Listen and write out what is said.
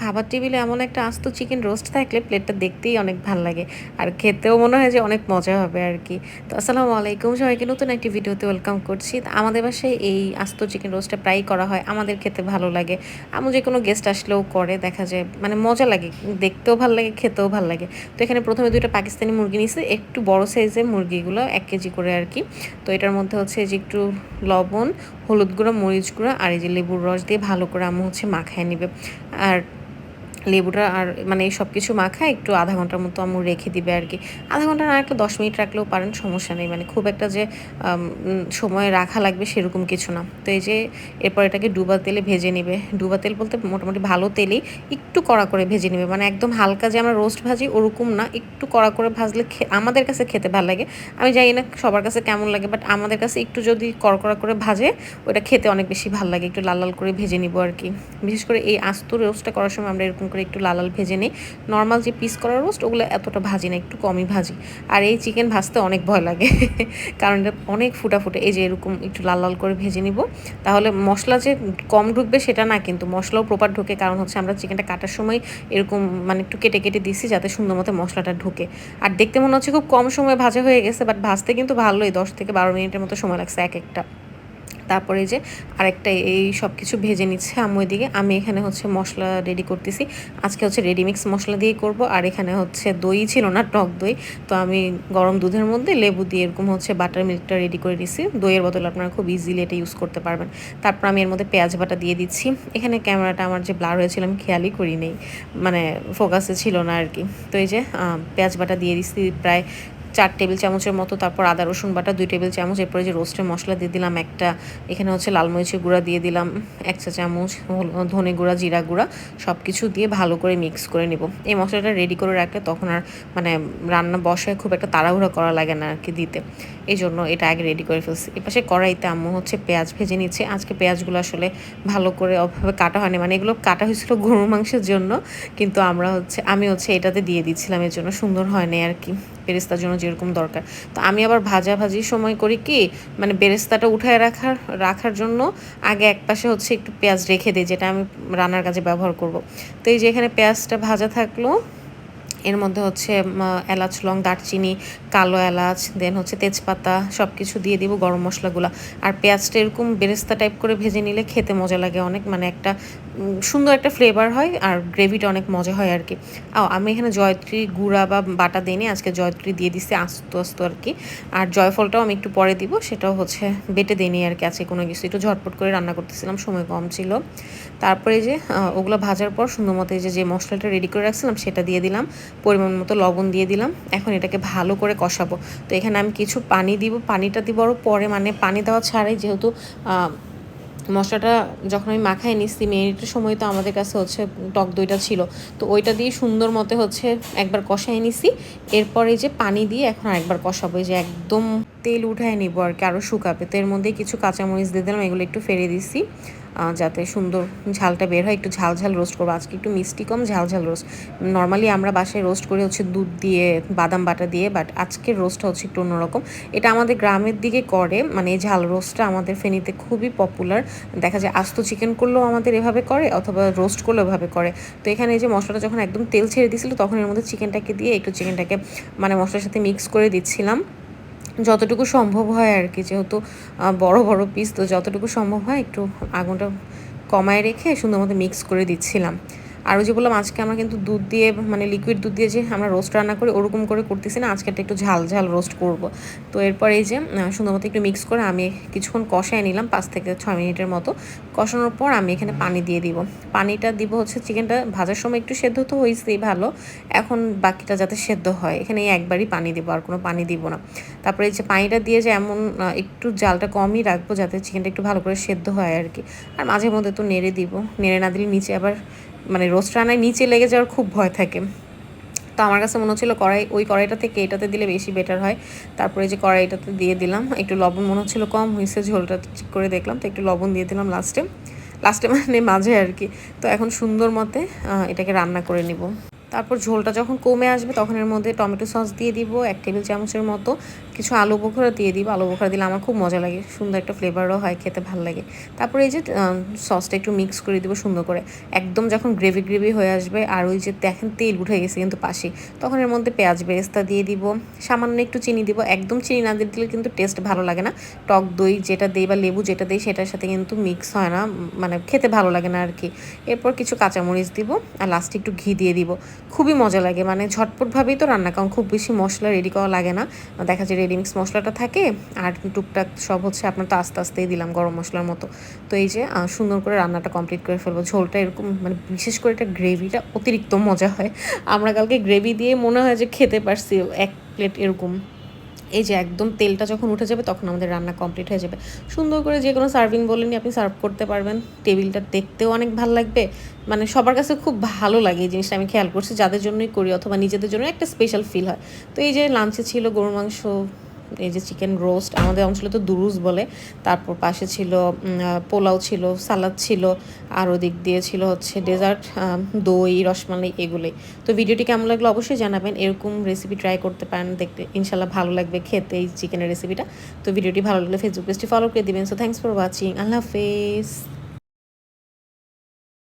খাবার টেবিলে এমন একটা আস্ত চিকেন রোস্ট থাকলে প্লেটটা দেখতেই অনেক ভালো লাগে। আর খেতেও মনে হয় যে অনেক মজা হবে আর কি। তো আসসালামু আলাইকুম, সবাইকে নতুন একটি ভিডিওতে ওয়েলকাম করছি। আমাদের বাসায় এই আস্ত চিকেন রোস্টটা প্রায়ই করা হয়, আমাদের খেতে ভালো লাগে। আমি যে কোনো গেস্ট আসলেও করে, দেখা যায় মানে মজা লাগে, দেখতেও ভালো লাগে, খেতেও ভালো লাগে। তো এখানে প্রথমে দুইটা পাকিস্তানি মুরগি নিয়েছে একটু বড় সাইজের মুরগিগুলো, এক কেজি করে আর কি। তো এটার মধ্যে হচ্ছে যে একটু লবণ, হলুদ গুঁড়ো, মরিচ গুঁড়ো, আর এই যে লেবুর রস দিয়ে ভালো করে আম্মু হচ্ছে মাখায় নেবে। আর লেবুটা আর মানে সব কিছু মাখায় একটু আধা ঘণ্টার মতো আম্মু রেখে দিবে আর কি। আধা ঘণ্টা না একটা দশ মিনিট রাখলেও পারেন, সমস্যা নেই। মানে খুব একটা যে সময় রাখা লাগবে সেরকম কিছু না। তো এই যে, এরপর এটাকে ডুবা তেলে ভেজে নেবে। ডুবা তেল বলতে মোটামুটি ভালো তেলেই একটু কড়া করে ভেজে নেবে। মানে একদম হালকা যে আমরা রোস্ট ভাজি ওরকম না, একটু কড়া করে ভাজলে আমাদের কাছে খেতে ভালো লাগে। আমি জানি না সবার কাছে কেমন লাগে বাট আমাদের কাছে একটু যদি কড়কড়া করে ভাজে, ওটা খেতে অনেক বেশি ভালো লাগে। একটু লাল লাল করে ভেজে নিব আর কি। বিশেষ করে এই আস্ত রোস্টটা করার সময় আমরা এরকম করে একটু লাল লাল ভেজে নিই। নর্মাল যে পিস করা রোস্ট ওগুলো এতটা ভাজি না, একটু কমই ভাজি। আর এই চিকেন ভাজতে অনেক ভয় লাগে। কারণ এটা অনেক ফুটা ফুটে। এই যে এরকম একটু লাল লাল করে ভেজে নিব। তাহলে মশলা যে কম ঢুকবে সেটা না, কিন্তু মশলাও প্রপার ঢুকে। কারণ হচ্ছে আমরা চিকেনটা কাটার সময় এরকম মানে একটু কেটে কেটে দিছি যাতে সুন্দর মতো মশলাটা ঢুকে। আর দেখতে মনে হচ্ছে খুব কম সময় ভাজা হয়ে গেছে বাট ভাজতে কিন্তু ভালোই। দশ থেকে বারো মিনিটের মতো সময় লাগছে এক একটা। তারপরে যে আরেকটা এই সব কিছু ভেজে নিচ্ছে আম্মু এদিকে। আমি এখানে হচ্ছে মশলা রেডি করতেছি। আজকে হচ্ছে রেডিমিক্স মশলা দিয়ে করব। আর এখানে হচ্ছে দই ছিল না, টক দই। তো আমি গরম দুধের মধ্যে লেবু দিয়ে এরকম হচ্ছে বাটার মিল্কটা রেডি করে দিচ্ছি দইয়ের বদলে আপনারা খুব ইজিলি এটা ইউজ করতে পারবেন। তারপর আমি এর মধ্যে পেঁয়াজ বাটা দিয়ে দিচ্ছি। এখানে ক্যামেরাটা আমার যে ব্লার হয়েছিল আমি খেয়ালই করি নেই মানে ফোকাসে ছিল না আর কি। তো এই যে পেঁয়াজ বাটা দিয়ে দিচ্ছি প্রায় চার টেবিল চামচের মতো, তারপর আদা, রসুন বাটা, দুই টেবিল চামচ, এরপরে যে রোস্টের মশলা দিয়ে দিলাম একটা, এখানে হচ্ছে লাল মরিচের গুঁড়া দিয়ে দিলাম এক চা চামচ ধনে গুঁড়া, জিরা গুঁড়া সব কিছু দিয়ে ভালো করে মিক্স করে নেব। এই মশলাটা রেডি করে রাখলে তখন আর মানে রান্না বসায় খুব একটা তাড়াহুড়া করা লাগে না আর কি দিতে। এই জন্য এটা আগে রেডি করে ফেলছি। এপাশে কড়াইতে আম্মু হচ্ছে পেঁয়াজ ভেজে নিচ্ছে। আজকে পেঁয়াজগুলো আসলে ভালো করে অভাবে কাটা হয়নি। মানে এগুলো কাটা হয়েছিল গরু মাংসের জন্য, কিন্তু আমরা হচ্ছে, আমি হচ্ছে এটাতে দিয়ে দিচ্ছিলাম, এর জন্য সুন্দর হয়নি আর কি বেরেস্তার জন্য যেরকম দরকার। তো আমি আবার ভাজা ভাজির সময় করি কি মানে বেরেস্তাটা উঠায় রাখার রাখার জন্য আগে এক পাশে হচ্ছে একটু পেঁয়াজ রেখে দিই, যেটা আমি রান্নার কাজে ব্যবহার করব। তো এই যে এখানে পেঁয়াজটা ভাজা থাকল এর মধ্যে হচ্ছে এলাচ, লং, দারচিনি, কালো এলাচ দেন হচ্ছে তেজপাতা সব কিছু দিয়ে দিব গরম মশলাগুলো। আর পেঁয়াজটা এরকম বেরেস্তা টাইপ করে ভেজে নিলে খেতে মজা লাগে অনেক মানে একটা সুন্দর একটা ফ্লেভার হয় আর গ্রেভিটা অনেক মজা হয় আর কি আও, আমি এখানে জয়ত্রী গুঁড়া বা বাটা দিইনি, আজকে জয়ত্রী দিয়ে দিচ্ছি আস্ত আস্ত আর কি আর জয়ফলটাও আমি একটু পরে দিব, সেটাও হচ্ছে বেটে দিইনি আর কি আজকে কোনো কিছু। একটু ঝটপট করে রান্না করতেছিলাম, সময় কম ছিল। তারপরে যে ওগুলো ভাজার পর সুন্দর মতো যে যে মশলাটা রেডি করে রাখছিলাম, সেটা দিয়ে দিলাম। পরিমাণ মতো লবণ দিয়ে দিলাম। এখন এটাকে ভালো করে কষাবো। তো এখানে আমি কিছু পানি দিব, পানিটা দিব আরও পরে। মানে পানি দেওয়া ছাড়াই যেহেতু মশলাটা যখন আমি মাখাই নিচ্ছি মিনিটের সময় তো আমাদের কাছে হচ্ছে টক দইটা ছিল। তো ওইটা দিয়ে সুন্দর মতে হচ্ছে একবার কষাই নিছি। এরপরে যে পানি দিয়ে এখন আরেকবার কষাবো। যে একদম তেল উঠায় নিব আর কি আরও শুকাবে। তো এর মধ্যে কিছু কাঁচামরিচ দিয়ে দিলাম, এগুলো একটু ফেলে দিছি। যাতে সুন্দর ঝালটা বের হয়, একটু ঝাল ঝাল রোস্ট করব। আজকে একটু মিষ্টি কম, ঝাল ঝাল রোস্ট নর্মালি আমরা বাসায় রোস্ট করে হচ্ছে দুধ দিয়ে, বাদাম বাটা দিয়ে বাট আজকের রোস্টটা হচ্ছে একটু অন্যরকম। এটা আমাদের গ্রামের দিকে করে মানে এই ঝাল রোস্টটা আমাদের ফেনিতে খুবই পপুলার দেখা যায় আস্ত চিকেন করলেও আমাদের এভাবে করে, অথবা রোস্ট করলেও এভাবে করে। তো এখানে এই যে মশলাটা যখন একদম তেল ছেড়ে দিয়েছিল, তখন এর মধ্যে চিকেনটাকে দিয়ে একটু চিকেনটাকে মানে মশলার সাথে মিক্স করে দিচ্ছিলাম। যতটুকু সম্ভব হয় আর কি, যেহেতু বড় বড় পিস তো যতটুকু সম্ভব হয় একটু আগুনটা কমায় রেখে সুন্দর মতো মিক্স করে দিচ্ছিলাম। আরও যে বললাম, আজকে আমরা কিন্তু দুধ দিয়ে মানে লিকুইড দুধ দিয়ে যে আমরা রোস্ট রান্না করি, ওরকম করে করতেছি না, আজকে একটু ঝাল ঝাল রোস্ট করব। তো এরপর এই যে সুন্দর মতো একটু মিক্স করে আমি কিছুক্ষণ কষায় নিলাম, পাঁচ থেকে ছয় মিনিটের মতো। কষানোর পর আমি এখানে পানি দিয়ে দিব। পানিটা দিব হচ্ছে চিকেনটা ভাজার সময় একটু সেদ্ধ তো হয়েছেই ভালো, এখন বাকিটা যাতে সেদ্ধ হয়। এখানে একবারই পানি দিব, আর কোনো পানি দিব না। তারপরে এই যে পানিটা দিয়ে যে এমন একটু জালটা কমই রাখব যাতে চিকেনটা একটু ভালো করে সেদ্ধ হয় আর কি। আর মাঝে মধ্যে তো নেড়ে দিব, নেড়ে না দিলে নিচে আবার মানে রোস্ট রান্নায় নিচে লেগে যাওয়ার খুব ভয় থাকে। তো আমার কাছে মনে হচ্ছিল কড়াই, ওই কড়াইটা থেকে এটাতে দিলে বেশি বেটার হয়। তারপরে যে কড়াইটাতে দিয়ে দিলাম, একটু লবণ মনে হচ্ছিল কম হয়েছে, ঝোলটা ঠিক করে দেখলাম, তো একটু লবণ দিয়ে দিলাম লাস্টে লাস্টে মানে মাঝে আর কি। তো এখন সুন্দর মতে এটাকে রান্না করে নিব। তারপর ঝোলটা যখন কমে আসবে, তখন এর মধ্যে টমেটো সস দিয়ে দিব, এক টেবিল চামচের মতো। কিছু আলু বোখরা দিয়ে দিব আলু বোখরা দিলে আমার খুব মজা লাগে, সুন্দর একটা ফ্লেভারও হয়, খেতে ভালো লাগে। তারপরে এই যে সসটা একটু মিক্স করে দিব সুন্দর করে। একদম যখন গ্রেভি গ্রেভি হয়ে আসবে, আর ওই যে দেখেন তেল উঠে গেছে কিন্তু পাশে, তখন এর মধ্যে পেঁয়াজ বেরেস্তা দিয়ে দিব, সামান্য একটু চিনি দিব, একদম চিনি না দিয়ে দিলে কিন্তু টেস্ট ভালো লাগে না। টক দই যেটা দেই বা লেবু যেটা দেই, সেটার সাথে কিন্তু মিক্স হয় না মানে খেতে ভালো লাগে না আর কি এরপর কিছু কাঁচামরিচ দিব, আর লাস্টে একটু ঘি দিয়ে দিব। খুবই মজা লাগে মানে ঝটপটভাবেই তো রান্না, কারণ খুব বেশি মশলা রেডি করা লাগে না। দেখা যায় রেডিমিক্স মশলাটা থাকে আর টুকটাক সব হচ্ছে আপনার তো আস্তে আস্তেই দিলাম গরম মশলার মতো। তো এই যে সুন্দর করে রান্নাটা কমপ্লিট করে ফেলব। ঝোলটা এরকম মানে বিশেষ করে এটা গ্রেভিটা অতিরিক্ত মজা হয়। আমরা কালকে গ্রেভি দিয়ে মনে হয় যে খেতে পারছি, এক প্লেট এরকম। এই যে একদম তেলটা যখন উঠে যাবে তখন আমাদের রান্না কমপ্লিট হয়ে যাবে। সুন্দর করে যে কোনো সার্ভিং বলেনি আপনি সার্ভ করতে পারবেন। টেবিলটা দেখতেও অনেক ভালো লাগবে। মানে সবার কাছে খুব ভালো লাগে এই জিনিসটা, আমি খেয়াল করছি। যাদের জন্যই করি অথবা নিজেদের জন্য একটা স্পেশাল ফিল হয়। তো এই যে লাঞ্চে ছিল গরুর মাংস এই যে চিকেন রোস্ট আমাদের অঞ্চলে তো দুরুজ বলে। তারপর পাশে ছিল পোলাও ছিল, সালাদ ছিল, আর ওদিক দিয়ে ছিল হচ্ছে ডেজার্ট দই, রসমালাই এগুলোই। তো ভিডিওটি কেমন লাগল অবশ্যই জানাবেন। এরকম রেসিপি ট্রাই করতে পারেন, দেখতে ইনশাল্লাহ ভালো লাগবে খেতে এই চিকেনের রেসিপিটা তো ভিডিওটি ভালো লাগলে ফেসবুক পেজটি ফলো করে দিবেন। সো থ্যাংকস ফর ওয়াচিং আল্লাহ হাফেজ।